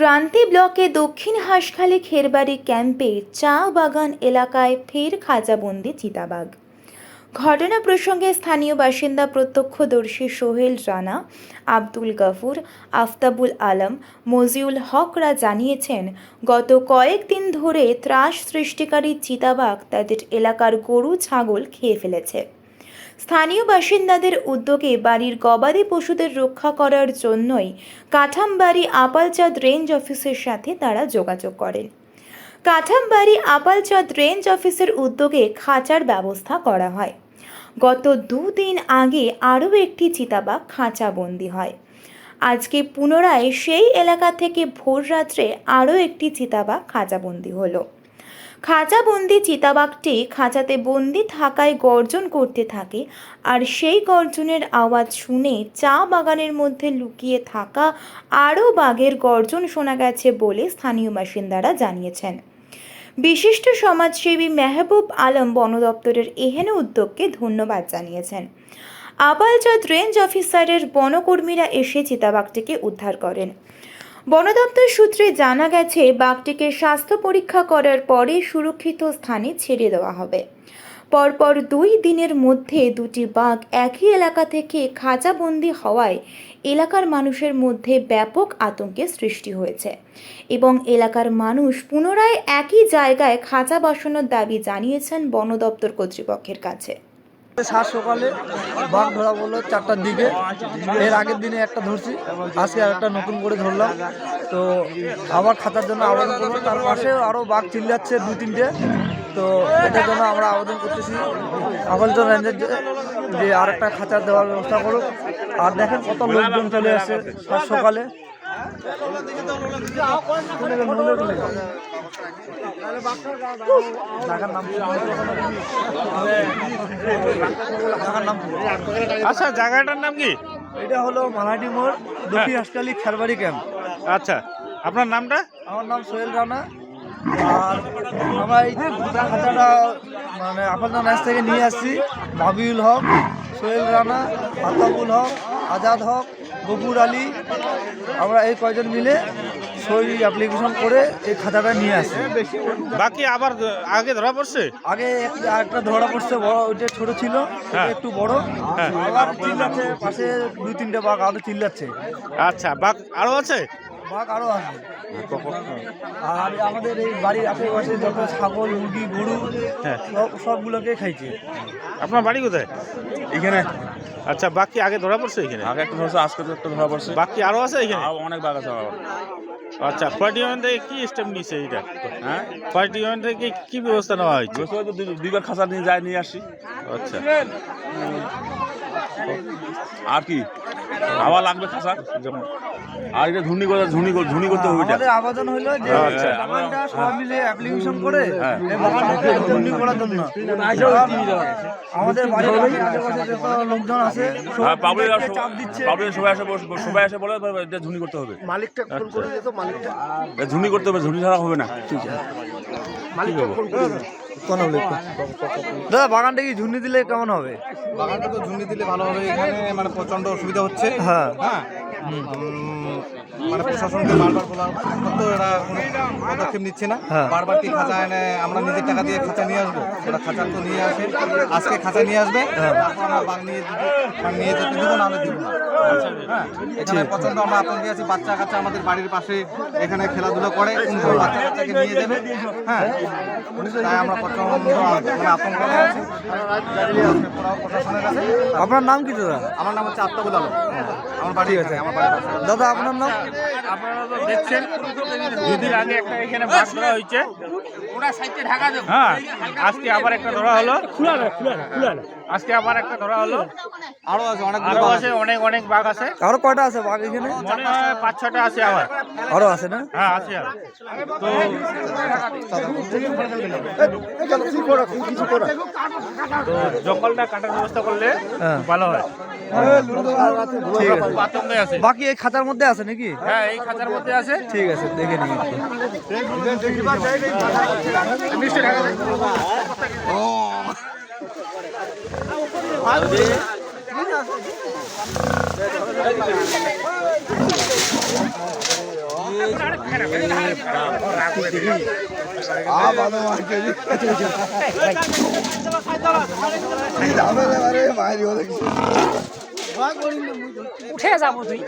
ক্রান্তি ব্লকে দক্ষিণ হাঁসখালি খেরবাড়ি ক্যাম্পে চা বাগান এলাকায় ফের খাঁচাবন্দি চিতাবাঘ। ঘটনা প্রসঙ্গে স্থানীয় বাসিন্দা প্রত্যক্ষদর্শী সোহেল রানা, আব্দুল গফুর, আফতাবুল আলম, মজিউল হকরা জানিয়েছেন, গত কয়েকদিন ধরে ত্রাস সৃষ্টিকারী চিতাবাঘ তাদের এলাকার গরু, ছাগল খেয়ে ফেলেছে। স্থানীয় বাসিন্দাদের উদ্যোগে বাড়ির গবাদি পশুদের রক্ষা করার জন্যই কাঠামবাড়ি আপালচাঁদ রেঞ্জ অফিসের সাথে তারা যোগাযোগ করেন। কাঠামবাড়ি আপালচাঁদ রেঞ্জ অফিসের উদ্যোগে খাঁচার ব্যবস্থা করা হয়। গত দুদিন আগে আরও একটি চিতাবাঘ খাঁচাবন্দি হয়। আজকে পুনরায় সেই এলাকা থেকে ভোর রাত্রে আরও একটি চিতাবাঘ খাঁচাবন্দি হলো। খাঁচাবন্দি চিতাবাঘটি খাঁচাতে বন্দি থাকায় গর্জন করতে থাকে, আর সেই গর্জনের আওয়াজ শুনে চা বাগানের মধ্যে লুকিয়ে থাকা আরও বাঘের গর্জন শোনা গেছে বলে স্থানীয় বাসিন্দারা জানিয়েছেন। বিশিষ্ট সমাজসেবী মেহবুব আলম বন দপ্তরের এহেন উদ্যোগকে ধন্যবাদ জানিয়েছেন। আপালচাঁদ রেঞ্জ অফিসারের বনকর্মীরা এসে চিতাবাঘটিকে উদ্ধার করেন। বন দপ্তর সূত্রে জানা গেছে, বাঘটিকে স্বাস্থ্য পরীক্ষা করার পরে সুরক্ষিত স্থানে ছেড়ে দেওয়া হবে। পরপর দুই দিনের মধ্যে দুটি বাঘ একই এলাকা থেকে খাঁচাবন্দি হওয়ায় এলাকার মানুষের মধ্যে ব্যাপক আতঙ্কের সৃষ্টি হয়েছে এবং এলাকার মানুষ পুনরায় একই জায়গায় খাঁচা বসানোর দাবি জানিয়েছেন বন দপ্তর কর্তৃপক্ষের কাছে। সাত সকালে বাঘ ধরা বলল চারটার দিকে। এর আগের দিনে একটা ধরছি, আজকে আর একটা নতুন করে ধরলাম। তো আবার খাতার জন্য আবেদন করব, তার পাশে আরও বাঘ চিল্লাচ্ছে দু তিনটে। তো এটার জন্য আমরা আবেদন করতেছি। আপাতত রেঞ্জের যে- আর একটা খাঁচার দেওয়ার ব্যবস্থা করুক। আর দেখেন কত লোকজন চলে সাত সকালে। আচ্ছা জায়গাটার নাম কি? এটা হলো মালাটি মোড় দক্ষিণ হাসকালি খেরবাড়ি ক্যাম্প আচ্ছা আপনার নামটা? আমার নাম সোহেল রানা। আর আমরা এই খাঁচাটা মানে আপনার ম্যাচ থেকে নিয়ে আসছি। মাবিউল হক সোহেল রানা আতাবুল হক আজাদ হক গফুর আলী আমরা এই কয়জন মিলে সই অ্যাপ্লিকেশন করে এই খাতাটা নিয়ে আসি। বাকি আবার আগে ধরা পড়ছে? আগে এক- একটা ধরা পড়ছে বড় ওইটা ছোট ছিল হ্যাঁ। একটু বড়। হ্যাঁ। আবার চিল্লাচ্ছে পাশে দুই তিনটে বাঘ আরও চিল্লাচ্ছে। আচ্ছা বাঘ আরও আছে? বাঘ আরও আছে আর আমাদের এই বাড়ির আশেপাশে যত ছাগল মুরগি গরু হ্যাঁ। সব সবগুলোকে খাইছে। আপনার বাড়ি কোথায়? এখানে। আচ্ছা বাকি আগে ধরা পড়ছে এখানে? আগে একটা ধরছে আজকে তো একটা ধরা পড়ছে। বাকি আরও আছে এখানে? অনেক বাঘ আছে আচ্ছা ফায়ার ডিপার্টমেন্ট থেকে কি স্টেপ নিচ্ছে এটা? হ্যাঁ? ফায়ার ডিপার্টমেন্ট থেকে কি ব্যবস্থা নেওয়া হয়েছে? দুইবার খাঁচা নিয়ে যায় নিয়ে আসি। আচ্ছা। আর কি? আবার লাগবে খাঁচা যেমন। আর এটা ঝুনি করে ঝুনি করে- ঝুনি করতে হবে এটা। আমাদের আবেদন হলো যে আচ্ছা। বাগানটা সবাই মিলে অ্যাপ্লিকেশন করে হ্যাঁ। এই বাগানটাকে উন্নতি করার জন্য। আমাদের বাড়ির আশেপাশে যত লোকজন আছে আর সবাই পাবলিক চাপ দিচ্ছে। পাবলিক সবাই আসে বস- সবাই আসে বলে এটা ঝুনি করতে হবে। মালিকটা ফোন করে দিত মালিকটা। ঝুনি করতে হবে ঝুনি ছাড়া হবে না। দাদা বাগানটা কি ঝুনি দিলে কেমন হবে? বাগানটা তো ঝুঁকি দিলে ভালো হবে। এখানে মানে প্রচণ্ড অসুবিধা হচ্ছে। হ্যাঁ। হ্যাঁ? মানে প্রশাসনকে বারবার বলার সত্ত্বেও এরা কোনো পদক্ষেপ নিচ্ছে না। হ্যাঁ। বারবার কি খাঁচা এনে আমরা নিজের টাকা দিয়ে খাঁচা নিয়ে আসব? ওরা খাঁচা তো নিয়ে আসে। আজকে খাঁচা নিয়ে আসবে। হ্যাঁ। তারপর আমরা বাঘ নিয়ে দিব বাঘ নিয়ে যেতে দিব নাহলে দিব না। হ্যাঁ। এখানে প্রচণ্ড আমরা আতঙ্কে আছি। বাচ্চা কাচ্চা আমাদের বাড়ির পাশে এখানে খেলাধুলা করে। বাচ্চা কাচ্চাকে নিয়ে যাবে। হ্যাঁ। তাই আমরা প্রচণ্ড মানে আতঙ্কে আছি প্রশাসনের কাছে আপনার নাম কি দাদা? আমার নাম হচ্ছে আত্মাবুল আলম আমার বাড়ি আছে। আমার দাদা আপনার নাম? আপনারা তো দেখছেন দুদিন আগে একটা এখানে বাঘ ধরা হয়েছে। হ্যাঁ আজকে আবার একটা ধরা হলো। আজকে আবার একটা ধরা হলো। আরও আছে অনেক আরও আছে অনেক অনেক বাঘ আছে। আরও কয়টা আছে বাঘ এখানে? মনে হয় পাঁচ ছটা আছে আবার। আরও আছে না? হ্যাঁ আছে আর তো তো জঙ্গলটা কাটার ব্যবস্থা করলে হ্যাঁ। ভালো হয়। বাকি এই খাতার মধ্যে আছে নাকি? হ্যাঁ এই খাঁচার মধ্যে আছে? ঠিক আছে দেখে নিই উঠে যাব তুই।